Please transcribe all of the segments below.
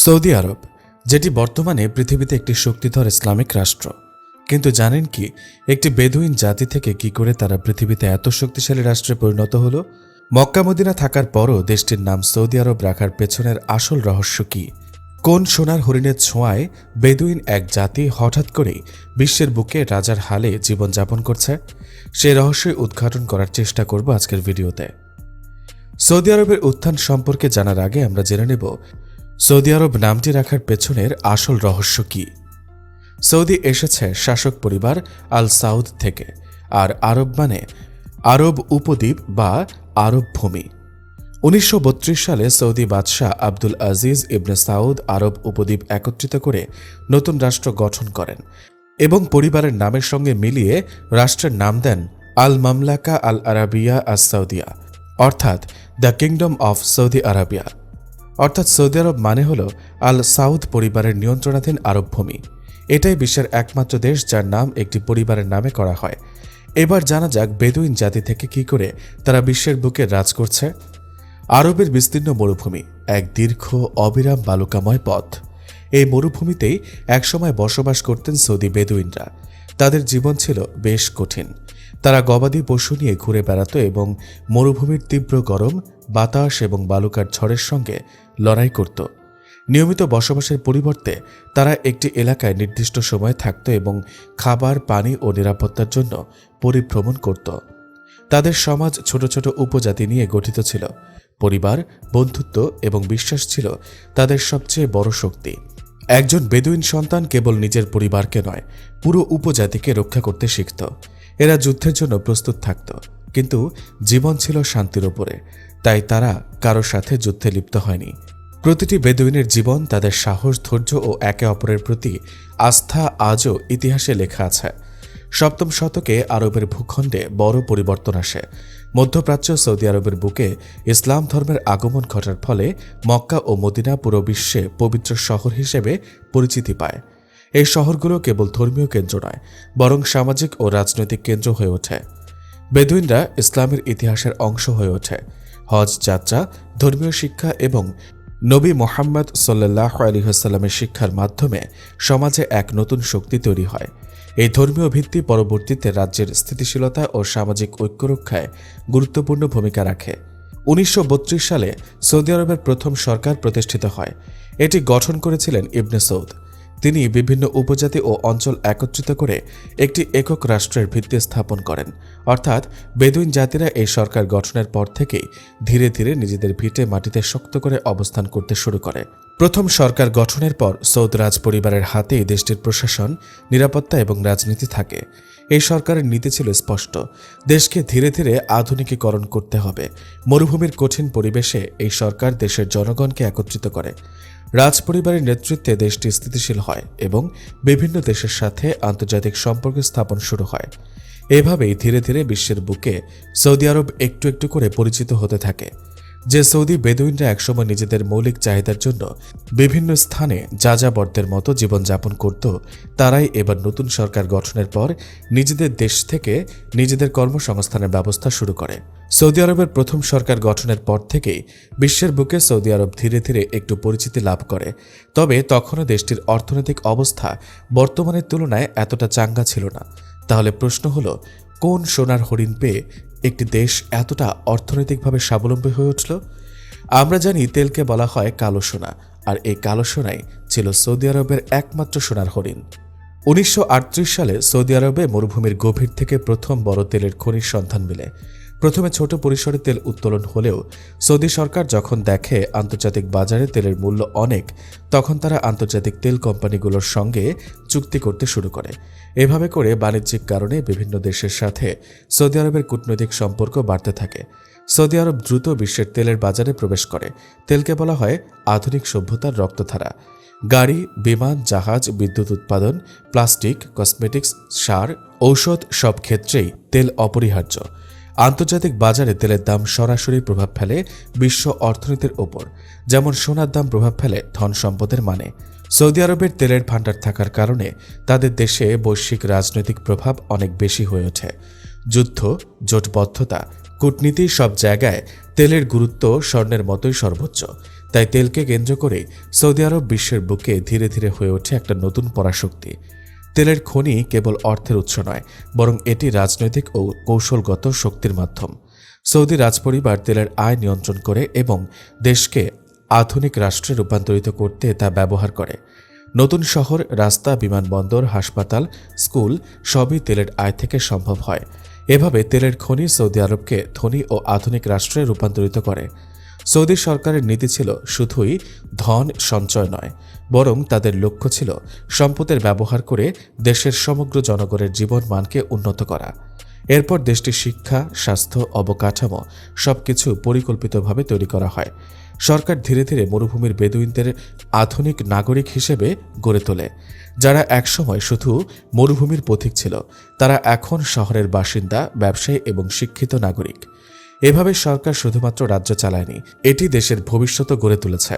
Saudi আরব, যেটি বর্তমানে পৃথিবীতে একটি শক্তিধর ইসলামিক রাষ্ট্র। কিন্তু জানেন কি, একটি বেদুইন জাতি থেকে কি করে তারা পৃথিবীতে এত শক্তিশালী রাষ্ট্রে পরিণত হলো? মক্কা মদিনা থাকার পরও দেশটির নাম সৌদি আরব রাখার পেছনের আসল রহস্য কি? কোন সোনার হরিণের ছোঁয়ায় বেদুইন এক জাতি হঠাৎ করেই বিশ্বের বুকে রাজার হালে জীবনযাপন করছে? সেই রহস্যই উদ্ঘাটন করার চেষ্টা করব আজকের ভিডিওতে। সৌদি আরবের উত্থান সম্পর্কে জানার আগে আমরা জেনে নেব সৌদি আরব নামটি রাখার পেছনের আসল রহস্য কি? সৌদি এসেছে শাসক পরিবার আল সাউদ থেকে, আর আরব মানে আরব উপদ্বীপ বা আরব ভূমি। উনিশশো বত্রিশ সালে সৌদি বাদশাহ আব্দুল আজিজ ইবনে সাউদ আরব উপদ্বীপ একত্রিত করে নতুন রাষ্ট্র গঠন করেন এবং পরিবারের নামের সঙ্গে মিলিয়ে রাষ্ট্রের নাম দেন আল মামলাকা আল আরাবিয়া আস সৌদিয়া অর্থাৎ the kingdom of Saudi Arabia. অর্থাৎ সৌদি আরব মানে হল আল সাউদ পরিবারের নিয়ন্ত্রণাধীন আরব ভূমি এটাই বিশ্বের একমাত্র দেশ যার নাম একটি পরিবারের নামে করা হয়। এবার জানা যাক বেদুইন জাতি থেকে কি করে তারা বিশ্বের বুকে রাজ করছে। আরবের বিস্তীর্ণ মরুভূমি, এক দীর্ঘ, অবিরাম বালুকাময় পথ। এই মরুভূমিতেই একসময় বসবাস করতেন সৌদি বেদুইনরা। তাদের জীবন ছিল বেশ কঠিন। তারা গবাদি পশু নিয়ে ঘুরে বেড়াতো এবং মরুভূমির তীব্র গরম, বাতাস এবং বালুকার ঝড়ের সঙ্গে লড়াই করত। নিয়মিত বসবাসের পরিবর্তে তারা একটি এলাকায় নির্দিষ্ট সময়ে থাকত এবং খাবার, পানি ও নিরাপত্তার জন্য পরিভ্রমণ করত। তাদের সমাজ ছোট ছোট উপজাতি নিয়ে গঠিত ছিল। পরিবার, বন্ধুত্ব এবং বিশ্বাস ছিল তাদের সবচেয়ে বড় শক্তি। একজন বেদুইন সন্তান কেবল নিজের পরিবারকে নয়, পুরো উপজাতিকে রক্ষা করতে শিখত। এরা যুদ্ধের জন্য প্রস্তুত থাকত। কিন্তু জীবন ছিল শান্তির ওপরে তাই তারা কারোর সাথে যুদ্ধে লিপ্ত হয়নি। প্রতিটি বেদুইনের জীবন তাদের সাহস, ধৈর্য ও একে অপরের প্রতি আস্থা আজও ইতিহাসে লেখা আছে। সপ্তম শতকে আরবের ভূখণ্ডে বড় পরিবর্তন আসে। মধ্যপ্রাচ্য সৌদি আরবের বুকে ইসলাম ধর্মের আগমন ঘটার ফলে মক্কা ও মদিনা পুরো বিশ্বে পবিত্র শহর হিসেবে পরিচিতি পায়। এই শহরগুলো কেবল ধর্মীয় কেন্দ্র নয়, বরং সামাজিক ও রাজনৈতিক কেন্দ্র হয়ে ওঠে। বেদুইনরা ইসলামের ইতিহাসের অংশ হয়ে ওঠে। হজ, যাত্রা, ধর্মীয় শিক্ষা এবং নবী মোহাম্মদ সাল্লাহ আলহিহাস্লামের শিক্ষার মাধ্যমে সমাজে এক নতুন শক্তি তৈরি হয়। এই ধর্মীয় ভিত্তি পরবর্তীতে রাজ্যের স্থিতিশীলতা ও সামাজিক ঐক্য রক্ষায় গুরুত্বপূর্ণ ভূমিকা রাখে। উনিশশো বত্রিশ সালে সৌদি আরবের প্রথম সরকার প্রতিষ্ঠিত হয়। এটি গঠন করেছিলেন ইবনে সৌদ। তিনি বিভিন্ন উপজাতি ও অঞ্চল একত্রিত করে একটি একক রাষ্ট্রের ভিত্তি স্থাপন করেন। অর্থাৎ বেদুইন জাতিরা এই সরকার গঠনের পর থেকেই ধীরে ধীরে নিজেদের ভিটে মাটিতে শক্ত করে অবস্থান করতে শুরু করে। প্রথম সরকার গঠনের পর সৌদ রাজ পরিবারের হাতেই দেশটির প্রশাসন, নিরাপত্তা এবং রাজনীতি থাকে। এই সরকারের নীতি ছিল স্পষ্ট। দেশকে ধীরে ধীরে আধুনিকীকরণ করতে হবে। মরুভূমির কঠিন পরিবেশে এই সরকার দেশের জনগণকে একত্রিত করে। রাজ পরিবারের নেতৃত্বে দেশটি স্থিতিশীল হয় এবং বিভিন্ন দেশের সাথে আন্তর্জাতিক সম্পর্ক স্থাপন শুরু হয়। এভাবেই ধীরে ধীরে বিশ্বের বুকে সৌদি আরব একটু একটু করে পরিচিত হতে থাকে। যে সৌদি বেদুইনরা একসময় নিজেদের মৌলিক চাহিদার জন্য বিভিন্ন স্থানে যাযাবরদের মতো জীবনযাপন করত, তারাই এবার নতুন সরকার গঠনের পর নিজেদের দেশ থেকে নিজেদের কর্মসংস্থানের ব্যবস্থা শুরু করে। সৌদি আরবের প্রথম সরকার গঠনের পর থেকেই বিশ্বের বুকে সৌদি আরব ধীরে ধীরে একটু পরিচিতি লাভ করে। তবে তখনও দেশটির অর্থনৈতিক অবস্থা বর্তমানের তুলনায় এতটা চাঙ্গা ছিল না। তাহলে প্রশ্ন হলো কোন সোনার হরিণ পেয়ে একটি দেশ এতটা অর্থনৈতিকভাবে স্বাবলম্বী হয়ে উঠল? আমরা জানি তেলকে বলা হয় কালো সোনা, আর এই কালো সোনাই ছিল সৌদি আরবের একমাত্র সোনার হরিণ। উনিশশো আটত্রিশ সালে সৌদি আরবে মরুভূমির গভীর থেকে প্রথম বড় তেলের খনির সন্ধান মিলে। প্রথমে ছোট পরিসরে তেল উত্তোলন হলেও সৌদি সরকার যখন দেখে আন্তর্জাতিক বাজারে তেলের মূল্য অনেক, তখন তারা আন্তর্জাতিক তেল কোম্পানিগুলোর সঙ্গে চুক্তি করতে শুরু করে। এভাবে করে বাণিজ্যিক কারণে বিভিন্ন দেশের সাথে সৌদি আরবের কূটনৈতিক সম্পর্ক বাড়তে থাকে। সৌদি আরব দ্রুত বিশ্বের তেলের বাজারে প্রবেশ করে। তেলকে বলা হয় আধুনিক সভ্যতার রক্তধারা গাড়ি, বিমান, জাহাজ, বিদ্যুৎ উৎপাদন, প্লাস্টিক, কসমেটিক্স, সার, ঔষধ সব ক্ষেত্রেই তেল অপরিহার্য। আন্তর্জাতিক বাজারে তেলের দাম সরাসরি প্রভাব ফেলে বিশ্ব অর্থনীতির ওপর। যেমন সোনার দাম প্রভাব ফেলে ধন সম্পদের মানে। সৌদি আরবের তেলের ভাণ্ডার থাকার কারণে তাদের দেশে বৈশ্বিক রাজনৈতিক প্রভাব অনেক বেশি হয়ে ওঠে। যুদ্ধ, জোটবদ্ধতা, কূটনীতি সব জায়গায় তেলের গুরুত্ব স্বর্ণের মতোই সর্বোচ্চ। তাই তেলকে কেন্দ্র করে সৌদি আরব বিশ্বের বুকে ধীরে ধীরে হয়ে ওঠে একটা নতুন পরাশক্তি। তেলের খনি কেবল অর্থের উৎস নয়, বরং এটি রাজনৈতিক ও কৌশলগত শক্তির মাধ্যম। সৌদি রাজপরিবার তেলের আয় নিয়ন্ত্রণ করে এবং দেশকে আধুনিক রাষ্ট্রে রূপান্তরিত করতে তা ব্যবহার করে। নতুন শহর, রাস্তা, বিমানবন্দর, হাসপাতাল, স্কুল সবই তেলের আয় থেকে সম্ভব হয়। এভাবে তেলের খনি সৌদি আরবকে ধনী ও আধুনিক রাষ্ট্রে রূপান্তরিত করে। সৌদি সরকারের নীতি ছিল শুধুই ধন সঞ্চয় নয়, বরং তাদের লক্ষ্য ছিল সম্পদের ব্যবহার করে দেশের সমগ্র জনগণের জীবন মানকে উন্নত করা। এরপর দেশটির শিক্ষা, স্বাস্থ্য, অবকাঠামো সবকিছু পরিকল্পিতভাবে তৈরি করা হয়। সরকার ধীরে ধীরে মরুভূমির বেদুইনদের আধুনিক নাগরিক হিসেবে গড়ে তোলে। যারা একসময় শুধু মরুভূমির পথিক ছিল, তারা এখন শহরের বাসিন্দা, ব্যবসায়ী এবং শিক্ষিত নাগরিক। এভাবে সরকার শুধুমাত্র রাজ্য চালায়নি, এটি দেশের ভবিষ্যৎ গড়ে তুলেছে।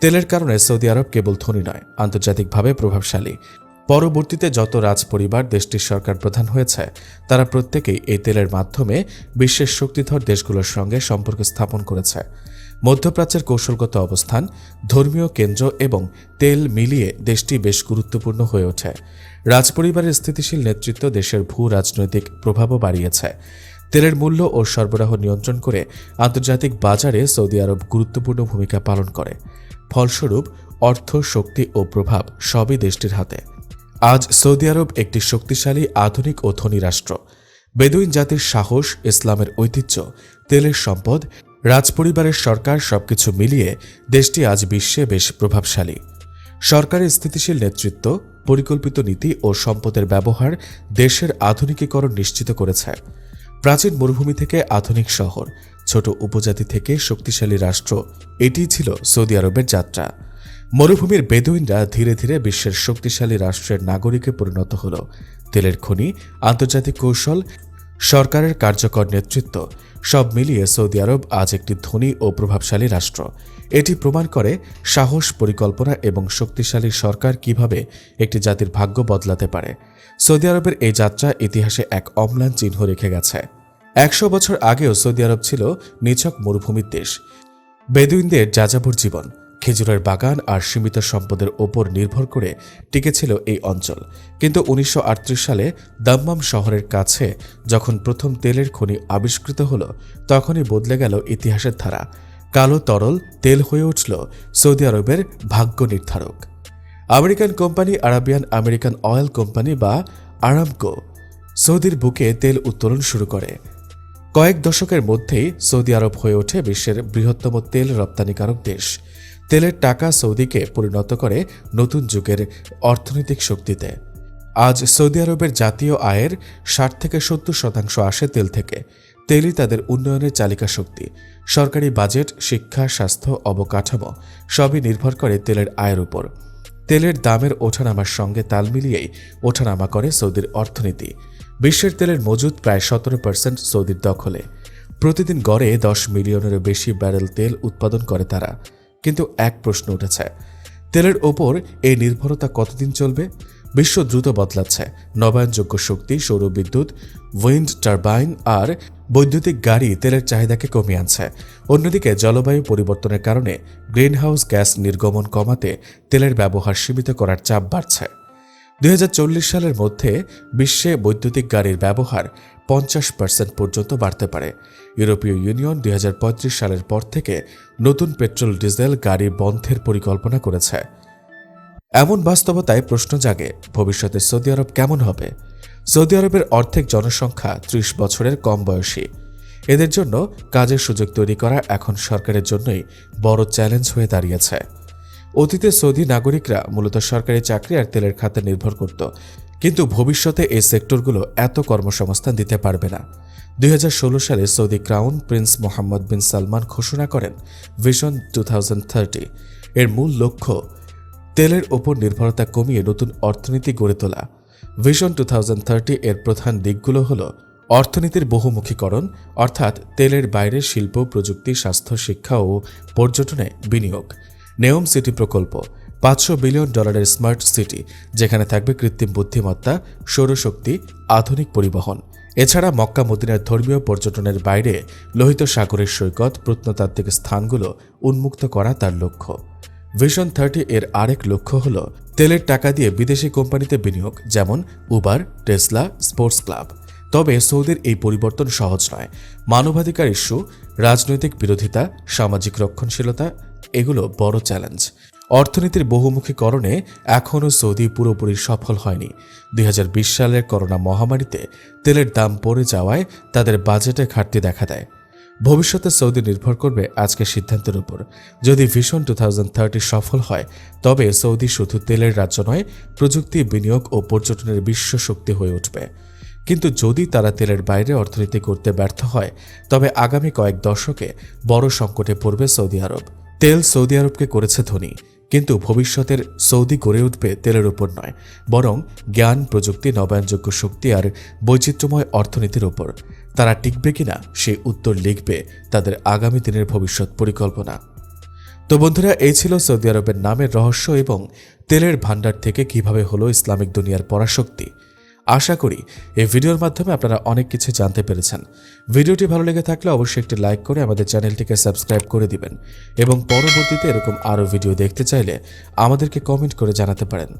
তেলের কারণে সৌদি আরব কেবল ধনী নয়, আন্তর্জাতিকভাবে প্রভাবশালী। পরবর্তীতে যত রাজ পরিবার দেশটির সরকার প্রধান হয়েছে, তারা প্রত্যেকেই এই তেলের মাধ্যমে বিশ্বের শক্তিধর দেশগুলোর সঙ্গে সম্পর্ক স্থাপন করেছে। মধ্যপ্রাচ্যের কৌশলগত অবস্থান, ধর্মীয় কেন্দ্র এবং তেল মিলিয়ে দেশটি বেশ গুরুত্বপূর্ণ হয়ে ওঠে। রাজপরিবারের স্থিতিশীল নেতৃত্ব দেশের ভূ রাজনৈতিক প্রভাবও বাড়িয়েছে। তেলের মূল্য ও সরবরাহ নিয়ন্ত্রণ করে আন্তর্জাতিক বাজারে সৌদি আরব গুরুত্বপূর্ণ ভূমিকা পালন করে। ফলস্বরূপ, অর্থ, শক্তি ও প্রভাব সবই দেশটির হাতে। আজ সৌদি আরব একটি শক্তিশালী, আধুনিক ও ধনী রাষ্ট্র। বেদুইন জাতির সাহস, ইসলামের ঐতিহ্য, তেলের সম্পদ, রাজপরিবারের সরকার সবকিছু মিলিয়ে দেশটি আজ বিশ্বে বেশ প্রভাবশালী। সরকারের স্থিতিশীল নেতৃত্ব, পরিকল্পিত নীতি ও সম্পদের ব্যবহার দেশের আধুনিকীকরণ নিশ্চিত করেছে। প্রাচীন মরুভূমি থেকে আধুনিক শহর, ছোট উপজাতি থেকে শক্তিশালী রাষ্ট্র এটি ছিল সৌদি আরবের যাত্রা। মরুভূমির বেদুইনরা ধীরে ধীরে বিশ্বের শক্তিশালী রাষ্ট্রের নাগরিকে পরিণত হল। তেলের খনি, আন্তর্জাতিক কৌশল সরকারের কার্যকর নেতৃত্ব সব মিলিয়ে সৌদি আরব আজ একটি ধনী ও প্রভাবশালী রাষ্ট্র। এটি প্রমাণ করে সাহস, পরিকল্পনা এবং শক্তিশালী সরকার কীভাবে একটি জাতির ভাগ্য বদলাতে পারে। সৌদি আরবের এই যাত্রা ইতিহাসে এক অম্লান চিহ্ন রেখে গেছে। একশো বছর আগেও সৌদি আরব ছিল নিছক মরুভূমির দেশ। বেদুইনদের যাযাবর জীবন। খেজুরের বাগান আর সীমিত সম্পদের ওপর নির্ভর করে টিকেছিল এই অঞ্চল। কিন্তু উনিশশো আটত্রিশ সালে দাম্মাম শহরের কাছে যখন প্রথম তেলের খনি আবিষ্কৃত হলো, তখনই বদলে গেল ইতিহাসের ধারা। কালো তরল তেল হয়ে উঠল সৌদি আরবের ভাগ্য নির্ধারক। American company Arabian American oil company বা আরামকো সৌদির বুকে তেল উত্তোলন শুরু করে। কয়েক দশকের মধ্যেই সৌদি আরব হয়ে ওঠে বিশ্বের বৃহত্তম তেল রপ্তানিকারক দেশ। তেলের টাকা সৌদিকে পরিণত করে নতুন যুগের অর্থনৈতিক শক্তিতে। আজ সৌদি আরবের জাতীয় আয়ের ষাট থেকে সত্তর শতাংশ আসে তেল থেকে। তেলই তাদের উন্নয়নের চালিকা শক্তি। সরকারি বাজেট, শিক্ষা, স্বাস্থ্য, অবকাঠামো সবই নির্ভর করে তেলের আয়ের উপর। তেলের দামের ওঠানামার সঙ্গে তাল মিলিয়েই ওঠানামা করে সৌদির অর্থনীতি। বিশ্বের তেলের মজুদ প্রায় সতেরো পার্সেন্ট সৌদির দখলে। প্রতিদিন গড়ে দশ মিলিয়নেরও বেশি ব্যারেল তেল উৎপাদন করে তারা। কিন্তু এক প্রশ্ন উঠেছে। তেলের ওপর এই নির্ভরতা কতদিন চলবে? বিশ্ব দ্রুত বদলাচ্ছে। নবায়নযোগ্য শক্তি সৌরবিদ্যুৎ উইন্ড টারবাইন আর বৈদ্যুতিক গাড়ি তেলের চাহিদাকে কমিয়ে আনছে। অন্যদিকে জলবায়ু পরিবর্তনের কারণে গ্রিনহাউস গ্যাস নির্গমন কমাতে তেলের ব্যবহার সীমিত করার চাপ বাড়ছে। দুই হাজার চল্লিশ সালের মধ্যে বিশ্বে বৈদ্যুতিক গাড়ির ব্যবহার পঞ্চাশ পার্সেন্ট পর্যন্ত বাড়তে পারে। ইউরোপীয় ইউনিয়ন দুই হাজার পঁয়ত্রিশ সালের পর থেকে নতুন পেট্রোল, ডিজেল, গাড়ি বন্ধের পরিকল্পনা করেছে। এমন বাস্তবতায় প্রশ্ন জাগে, ভবিষ্যতে সৌদি আরব কেমন হবে? সৌদি আরবের অর্ধেক জনসংখ্যা ত্রিশ বছরের কম বয়সী। এদের জন্য কাজের সুযোগ তৈরি করা এখন সরকারের জন্যই বড় চ্যালেঞ্জ হয়ে দাঁড়িয়েছে। অতীতে সৌদি নাগরিকরা মূলত সরকারি চাকরি আর তেলের খাতে নির্ভর করত। কিন্তু ভবিষ্যতে এই সেক্টরগুলো এত কর্মসংস্থান দিতে পারবে না। দুই হাজার ষোলো সালে Saudi crown prince Mohammed bin Salman ঘোষণা করেন ভিশন টু এর মূল লক্ষ্য, তেলের ওপর নির্ভরতা কমিয়ে নতুন অর্থনীতি গড়ে তোলা। ভিশন টু এর প্রধান দিকগুলো হল অর্থনীতির বহুমুখীকরণ, অর্থাৎ তেলের বাইরে শিল্প, প্রযুক্তি, স্বাস্থ্য, শিক্ষা ও পর্যটনে বিনিয়োগ। নেওম সিটি প্রকল্প, পাঁচশো বিলিয়ন ডলারের স্মার্ট সিটি, যেখানে থাকবে কৃত্রিম বুদ্ধিমত্তা, সৌরশক্তি, আধুনিক পরিবহন। এছাড়া মক্কা মদিনার ধর্মীয় পর্যটনের বাইরে লোহিত সাগরের সৈকত, প্রত্নতাত্ত্বিক স্থানগুলো উন্মুক্ত করা তার লক্ষ্য। ভিশন থার্টি এর আরেক লক্ষ্য হল তেলের টাকা দিয়ে বিদেশি কোম্পানিতে বিনিয়োগ, যেমন উবার, টেসলা, স্পোর্টস ক্লাব। তবে সৌদির এই পরিবর্তন সহজ নয়। মানবাধিকার ইস্যু, রাজনৈতিক বিরোধিতা, সামাজিক রক্ষণশীলতা এগুলো বড় চ্যালেঞ্জ অর্থনীতির বহুমুখীকরণে এখনও সৌদি পুরোপুরি সফল হয়নি। দুই হাজার বিশ সালের করোনা মহামারীতে তেলের দাম পড়ে যাওয়ায় তাদের বাজেটে ঘাটতি দেখা দেয়। ভবিষ্যতে সৌদি নির্ভর করবে আজকের সিদ্ধান্তের উপর। যদি ভিশন টু সফল হয়, তবে সৌদি শুধু তেলের রাজ্য নয়, প্রযুক্তি, বিনিয়োগ ও পর্যটনের বিশ্ব শক্তি হয়ে উঠবে। কিন্তু যদি তারা তেলের বাইরে অর্থনীতি করতে ব্যর্থ হয়, তবে আগামী কয়েক দশকে বড় সংকটে পড়বে সৌদি আরব। তেল সৌদি আরবকে করেছে ধনী, কিন্তু ভবিষ্যতের সৌদি গড়ে উঠবে তেলের উপর নয়, বরং জ্ঞান, প্রযুক্তি, নবায়নযোগ্য শক্তি আর বৈচিত্র্যময় অর্থনীতির উপর। তারা টিকবে কিনা সেই উত্তর লিখবে তাদের আগামী দিনের ভবিষ্যৎ পরিকল্পনা। তো বন্ধুরা, এই ছিল সৌদি আরবের নামের রহস্য এবং তেলের ভাণ্ডার থেকে কীভাবে হলো ইসলামিক দুনিয়ার পরাশক্তি। আশা করি এই ভিডিওর মাধ্যমে আপনারা অনেক কিছু জানতে পেরেছেন। ভিডিওটি ভালো লেগে থাকলে অবশ্যই একটি লাইক করে আমাদের চ্যানেলটিকে সাবস্ক্রাইব করে দিবেন এবং পরবর্তীতে এরকম আরও ভিডিও দেখতে চাইলে আমাদেরকে কমেন্ট করে জানাতে পারেন।